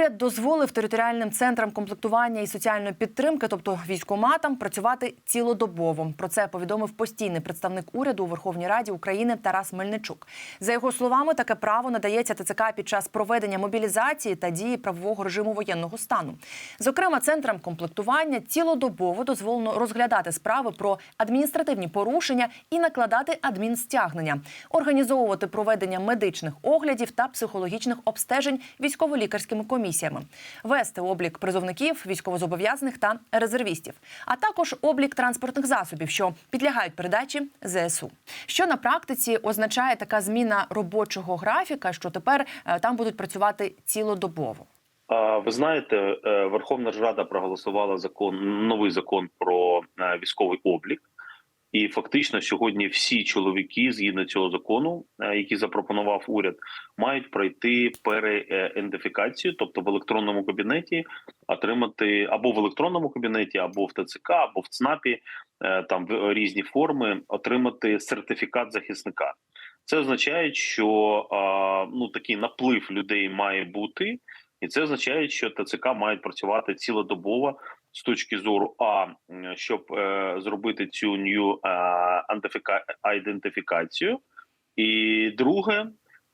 Уряд дозволив територіальним центрам комплектування і соціальної підтримки, тобто військоматам, працювати цілодобово. Про це повідомив постійний представник уряду у Верховній Раді України Тарас Мельничук. За його словами, таке право надається ТЦК під час проведення мобілізації та дії правового режиму воєнного стану. Зокрема, центрам комплектування цілодобово дозволено розглядати справи про адміністративні порушення і накладати адмінстягнення, організовувати проведення медичних оглядів та психологічних обстежень військово-лікарськими комісіями, вести облік призовників, військовозобов'язаних та резервістів, а також облік транспортних засобів, що підлягають передачі ЗСУ. Що на практиці означає така зміна робочого графіка, що тепер е, там будуть працювати цілодобово. Ви знаєте, е, Верховна Рада проголосувала закон новий закон про е, військовий облік, і фактично сьогодні всі чоловіки, згідно цього закону, е, який запропонував уряд, мають пройти переідентифікацію, тобто в електронному кабінеті отримати або в електронному кабінеті, або в ТЦК, або в ЦНАПі, е, там в різні форми, отримати сертифікат захисника. Це означає, що ну такий наплив людей має бути. І це означає, що ТЦК мають працювати цілодобово з точки зору а щоб е, зробити цю new ідентифікацію. І друге,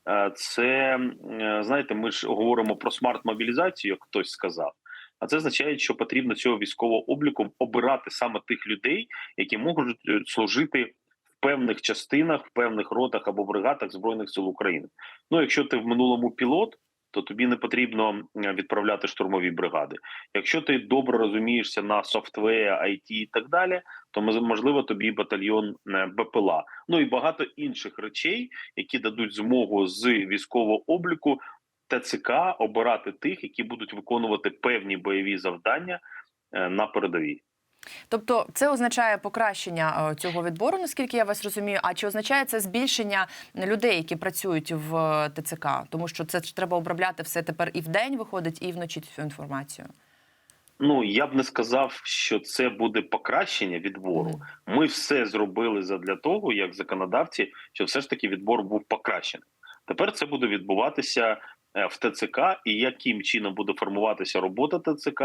е, це е, знаєте, ми ж говоримо про смарт-мобілізацію, як хтось сказав. А це означає, що потрібно цього військового обліку обирати саме тих людей, які можуть е, служити певних частинах, в певних ротах або бригадах збройних сил України. Ну, якщо ти в минулому пілот, то тобі не потрібно відправляти штурмові бригади. Якщо ти добре розумієшся на софтвеї, IT і так далі, то можливо тобі батальйон е, БПЛА. Ну і багато інших речей, які дадуть змогу з військового обліку ТЦК обирати тих, які будуть виконувати певні бойові завдання е, на передовій. Тобто, це означає покращення е, цього відбору, наскільки я вас розумію. А чи означає це збільшення людей, які працюють в е, ТЦК? Тому що це ж треба обробляти все тепер і вдень виходить, і вночі цю інформацію. Ну я б не сказав, що це буде покращення відбору. Ми все зробили задля того, як законодавці, що все ж таки відбор був покращений. Тепер це буде відбуватися е, в ТЦК, і яким чином буде формуватися робота ТЦК,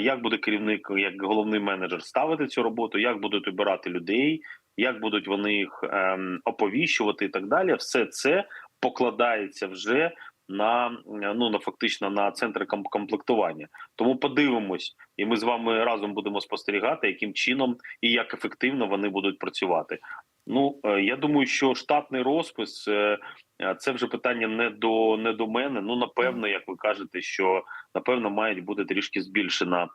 як буде керівник, як головний менеджер ставити цю роботу, як будуть обирати людей, як будуть вони їх ем, оповіщувати і так далі. Все це покладається вже на е, ну на фактично на центри ком- комплектування. Тому подивимось, і ми з вами разом будемо спостерігати, яким чином і як ефективно вони будуть працювати. Ну е, я думаю, що штатний розпис е, е, це вже питання не до не до мене. Ну напевно, як ви кажете, що напевно мають бути трішки збільшена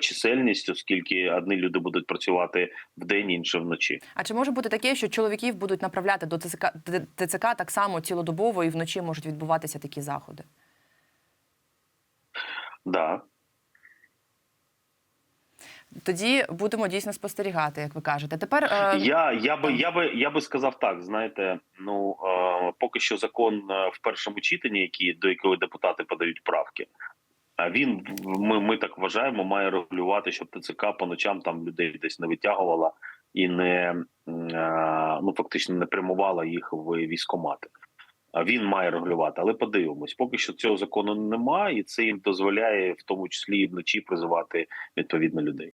чисельність, оскільки одні люди будуть працювати вдень, інші вночі. А чи може бути таке, що чоловіків будуть направляти до ТЦК, ТЦК так само цілодобово і вночі можуть відбуватися такі заходи? Да. Тоді будемо дійсно спостерігати, як ви кажете. Тепер е, Я, я би я би я би сказав так. Знаєте, ну е, поки що закон е, в першому читанні, який до якого депутати подають правки. А він ми, ми так вважаємо, має регулювати, щоб ТЦК по ночам там людей десь не витягувала і не е, ну фактично не прямувала їх в військомати він має регулювати. Але подивимось, поки що цього закону немає, і це їм дозволяє в тому числі і вночі призивати відповідно людей.